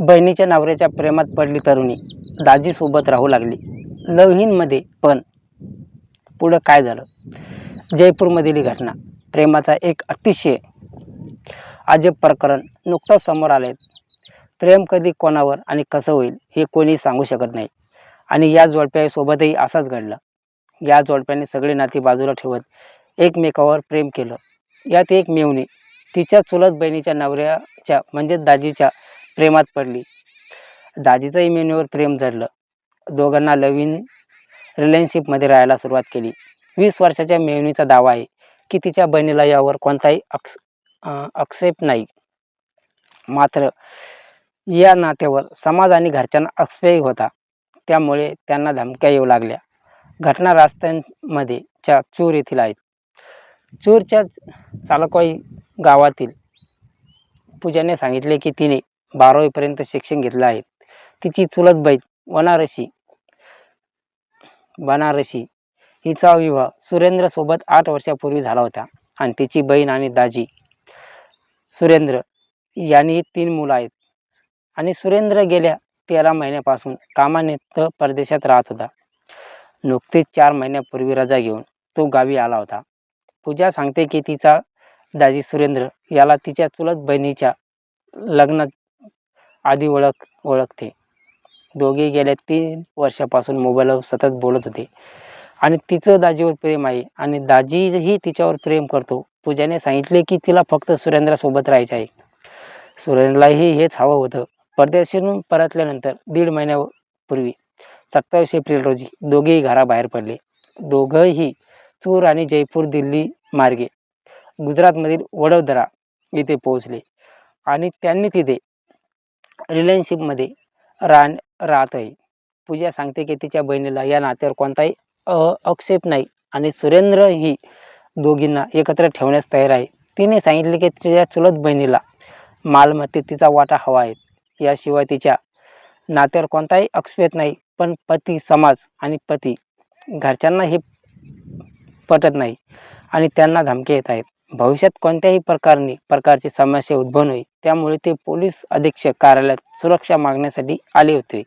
बहिणीच्या नवऱ्याच्या प्रेमात पडली तरुणी. दाजीसोबत राहू लागली. लवहीनमध्ये पण पुढं काय झालं? जयपूरमधील ही घटना. प्रेमाचा एक अतिशय अजब प्रकरण नुकताच समोर आले प्रेम कधी कोणावर आणि कसं होईल हे कोणी सांगू शकत नाही. आणि या जोडप्यासोबतही असंच घडलं. या जोडप्याने सगळे नाती बाजूला ठेवत एकमेकावर प्रेम केलं. यात एक मेवणी तिच्या चुलत बहिणीच्या नवऱ्याच्या म्हणजेच दाजीच्या प्रेमात पडली. दाजीचंही मेन्यूवर प्रेम जडलं. दोघांना नवीन रिलेशनशिपमध्ये राहायला सुरुवात केली. वीस वर्षाच्या मेहनीचा दावा आहे की तिच्या बहिणीला यावर कोणताही अक्स आक्षेप नाही. मात्र या नात्यावर समाज आणि घरच्यांना आक्षेप होता. त्यामुळे त्यांना धमक्या येऊ लागल्या. घटना रस्त्यांमध्ये च्या चूर येथील आहेत. चूरच्या चालकवाई गावातील पूजाने सांगितले की तिने बारावीपर्यंत शिक्षण घेतलं आहे. तिची चुलत बहीण वनारसी बनारसी हिचा विवाह सुरेंद्रसोबत आठ वर्षापूर्वी झाला होता आणि तिची बहीण आणि दाजी सुरेंद्र यांनी तीन मुलं आहेत. आणि सुरेंद्र गेल्या तेरा महिन्यापासून कामानिमित्त परदेशात राहत होता. नुकतेच चार महिन्यापूर्वी रजा घेऊन तो गावी आला होता. पूजा सांगते की तिचा दाजी सुरेंद्र याला तिच्या चुलत बहिणीच्या लग्नात आधी ओळख ओळखते. दोघे गेल्या तीन वर्षापासून मोबाईलवर सतत बोलत होते. आणि तिचं दाजीवर प्रेम आहे आणि दाजीही तिच्यावर प्रेम करतो. पूजाने सांगितले की तिला फक्त सुरेंद्रासोबत राहायचं आहे. सुरेंद्रलाही हेच हवं होतं. परदेशातून परतल्यानंतर दीड महिन्यापूर्वी सत्तावीस एप्रिल रोजी दोघेही घराबाहेर पडले. दोघंही चूर आणि जयपूर दिल्ली मार्गे गुजरातमधील वडोदरा येथे पोहोचले. आणि त्यांनी तिथे रिलेशनशिपमध्ये राह राहत आहे. पूजा सांगते की तिच्या बहिणीला या नात्यावर कोणताही अक्षेप आक्षेप नाही आणि सुरेंद्र ही दोघींना एकत्र ठेवण्यास तयार आहे. तिने सांगितले की तिच्या चुलत बहिणीला मालमत्तेत तिचा वाटा हवा आहे. याशिवाय तिच्या नात्यावर कोणताही आक्षेप नाही पण पती समाज आणि पती घरच्यांना हे पटत नाही आणि त्यांना धमके येत आहेत. भविष्यात कोणत्याही प्रकारने प्रकारची समस्या उद्भवू नये त्यामुळे ते पोलीस अधीक्षक कार्यालयात सुरक्षा मागण्यासाठी आले होते.